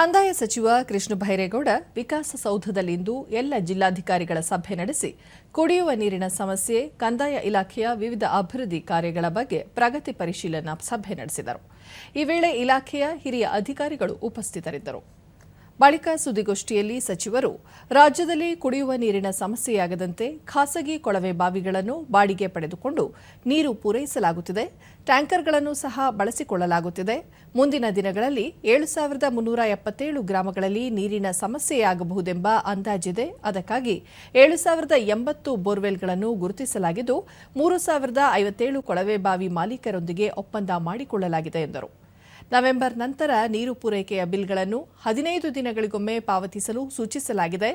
ಕಂದಾಯ ಸಚಿವ ಕೃಷ್ಣ ಬೈರೇಗೌಡ ವಿಕಾಸಸೌಧದಲ್ಲಿಂದು ಎಲ್ಲ ಜಿಲ್ಲಾಧಿಕಾರಿಗಳ ಸಭೆ ನಡೆಸಿ ಕುಡಿಯುವ ನೀರಿನ ಸಮಸ್ಯೆ, ಕಂದಾಯ ಇಲಾಖೆಯ ವಿವಿಧ ಅಭಿವೃದ್ಧಿ ಕಾರ್ಯಗಳ ಬಗ್ಗೆ ಪ್ರಗತಿ ಪರಿಶೀಲನಾ ಸಭೆ ನಡೆಸಿದರು. ಈ ವೇಳೆ ಇಲಾಖೆಯ ಹಿರಿಯ ಅಧಿಕಾರಿಗಳು ಉಪಸ್ಥಿತರಿದ್ದರು. ಬಳಿಕ ಸುದ್ದಿಗೋಷ್ಠಿಯಲ್ಲಿ ಸಚಿವರು, ರಾಜ್ಯದಲ್ಲಿ ಕುಡಿಯುವ ನೀರಿನ ಸಮಸ್ಯೆಯಾಗದಂತೆ ಖಾಸಗಿ ಕೊಳವೆ ಬಾವಿಗಳನ್ನು ಬಾಡಿಗೆ ಪಡೆದುಕೊಂಡು ನೀರು ಪೂರೈಸಲಾಗುತ್ತಿದೆ. ಟ್ಯಾಂಕರ್ಗಳನ್ನು ಸಹ ಬಳಸಿಕೊಳ್ಳಲಾಗುತ್ತಿದೆ. ಮುಂದಿನ ದಿನಗಳಲ್ಲಿ ಏಳು ಸಾವಿರದ ಮುನ್ನೂರ ಎಪ್ಪತ್ತೇಳು ಗ್ರಾಮಗಳಲ್ಲಿ ನೀರಿನ ಸಮಸ್ಯೆಯಾಗಬಹುದೆಂಬ ಅಂದಾಜಿದೆ. ಅದಕ್ಕಾಗಿ ಏಳು ಸಾವಿರದ ಎಂಬತ್ತು ಬೋರ್ವೆಲ್ಗಳನ್ನು ಗುರುತಿಸಲಾಗಿದ್ದು, ಮೂರು ಸಾವಿರದ ಐವತ್ತೇಳು ಕೊಳವೆ ಬಾವಿ ಮಾಲೀಕರೊಂದಿಗೆ ಒಪ್ಪಂದ ಮಾಡಿಕೊಳ್ಳಲಾಗಿದೆ ಎಂದರು. ನವೆಂಬರ್ ನಂತರ ನೀರು ಪೂರೈಕೆಯ ಬಿಲ್ಗಳನ್ನು ಹದಿನೈದು ದಿನಗಳಿಗೊಮ್ಮೆ ಪಾವತಿಸಲು ಸೂಚಿಸಲಾಗಿದೆ.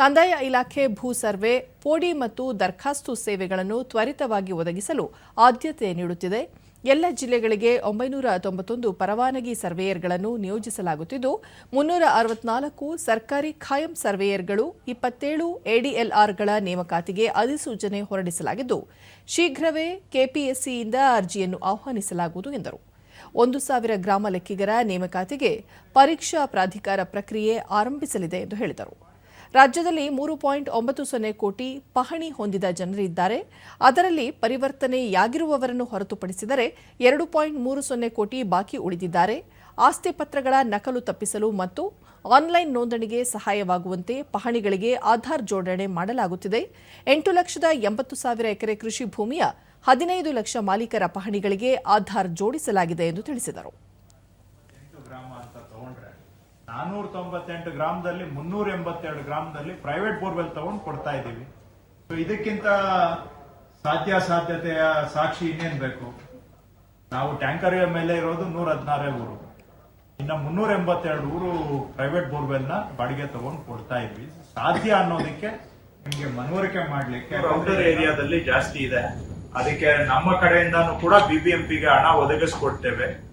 ಕಂದಾಯ ಇಲಾಖೆ ಭೂ ಸರ್ವೆ, ಪೋಡಿ ಮತ್ತು ದರ್ಖಾಸ್ತು ಸೇವೆಗಳನ್ನು ತ್ವರಿತವಾಗಿ ಒದಗಿಸಲು ಆದ್ಯತೆ ನೀಡುತ್ತಿದೆ. ಎಲ್ಲ ಜಿಲ್ಲೆಗಳಿಗೆ ಒಂಬೈನೂರ ತೊಂಬತ್ತೊಂದು ಪರವಾನಗಿ ಸರ್ವೇಯರ್ಗಳನ್ನು ನಿಯೋಜಿಸಲಾಗುತ್ತಿದ್ದು, ಮುನ್ನೂರ ಅರವತ್ನಾಲ್ಕು ಸರ್ಕಾರಿ ಖಾಯಂ ಸರ್ವೇಯರ್ಗಳು, ಇಪ್ಪತ್ತೇಳು ಎಡಿಎಲ್ಆರ್ಗಳ ನೇಮಕಾತಿಗೆ ಅಧಿಸೂಚನೆ ಹೊರಡಿಸಲಾಗಿದ್ದು, ಶೀಘ್ರವೇ ಕೆಪಿಎಸ್ಸಿಯಿಂದ ಅರ್ಜಿಯನ್ನು ಆಹ್ವಾನಿಸಲಾಗುವುದು ಎಂದರು. ಒಂದು ಸಾವಿರ ಗ್ರಾಮ ಲೆಕ್ಕಿಗರ ನೇಮಕಾತಿಗೆ ಪರೀಕ್ಷಾ ಪ್ರಾಧಿಕಾರ ಪ್ರಕ್ರಿಯೆ ಆರಂಭಿಸಲಿದೆ ಎಂದು ಹೇಳಿದರು. ರಾಜ್ಯದಲ್ಲಿ ಮೂರು ಪಾಯಿಂಟ್ ಒಂಬತ್ತು ಸೊನ್ನೆ ಕೋಟಿ ಪಹಣಿ ಹೊಂದಿದ ಜನರಿದ್ದಾರೆ ಅದರಲ್ಲಿ ಪರಿವರ್ತನೆಯಾಗಿರುವವರನ್ನು ಹೊರತುಪಡಿಸಿದರೆ ಎರಡು ಪಾಯಿಂಟ್ ಮೂರು ಸೊನ್ನೆ ಕೋಟಿ ಬಾಕಿ ಉಳಿದಿದ್ದಾರೆ. ಆಸ್ತಿ ಪತ್ರಗಳ ನಕಲು ತಪ್ಪಿಸಲು ಮತ್ತು ಆನ್ಲೈನ್ ನೋಂದಣಿಗೆ ಸಹಾಯವಾಗುವಂತೆ ಪಹಣಿಗಳಿಗೆ ಆಧಾರ್ ಜೋಡಣೆ ಮಾಡಲಾಗುತ್ತಿದೆ. ಎಂಟು ಲಕ್ಷದ ಎಂಬತ್ತು ಸಾವಿರ ಎಕರೆ ಕೃಷಿ ಭೂಮಿಯ ಹದಿನೈದು ಲಕ್ಷ ಮಾಲೀಕರ ಪಹಣಿಗಳಿಗೆ ಆಧಾರ್ ಜೋಡಿಸಲಾಗಿದೆ ಎಂದು ತಿಳಿಸಿದರು. ಎಂಟು ಗ್ರಾಮ ಅಂತ ತಗೊಂಡ್ರೆ ನಾನೂರ ತೊಂಬತ್ತೆಂಟು ಗ್ರಾಮದಲ್ಲಿ ಮುನ್ನೂರ ಎಂಬತ್ತೆರಡು ಗ್ರಾಮದಲ್ಲಿ ಪ್ರೈವೇಟ್ ಬೋರ್ವೆಲ್ ತಗೊಂಡು ಕೊಡ್ತಾ ಇದ್ದೀವಿ. ಸೊ ಇದಕ್ಕಿಂತ ಸಾಧ್ಯಾಸಾಧ್ಯತೆಯ ಸಾಕ್ಷಿ ಇನ್ನೇನ್ ಬೇಕು? ನಾವು ಟ್ಯಾಂಕರ್ ಮೇಲೆ ಇರೋದು ನೂರ ಹದಿನಾರೇ ಊರು. ಇನ್ನ ಮುನ್ನೂರ ಎಂಬತ್ತೆರಡು ಊರು ಪ್ರೈವೇಟ್ ಬೋರ್ವೆಲ್ನ ನ ಬಾಡಿಗೆ ತಗೊಂಡು ಕೊಡ್ತಾ ಇದ್ವಿ. ಸಾಧ್ಯ ಅನ್ನೋದಕ್ಕೆ ನಿಮ್ಗೆ ಮನವರಿಕೆ ಮಾಡ್ಲಿಕ್ಕೆ ಔಟರ್ ಏರಿಯಾದಲ್ಲಿ ಜಾಸ್ತಿ ಇದೆ. ಅದಕ್ಕೆ ನಮ್ಮ ಕಡೆಯಿಂದಾನು ಕೂಡ ಬಿಬಿಎಂಪಿಗೆ ಹಣ ಒದಗಿಸ್ಕೊಡ್ತೇವೆ.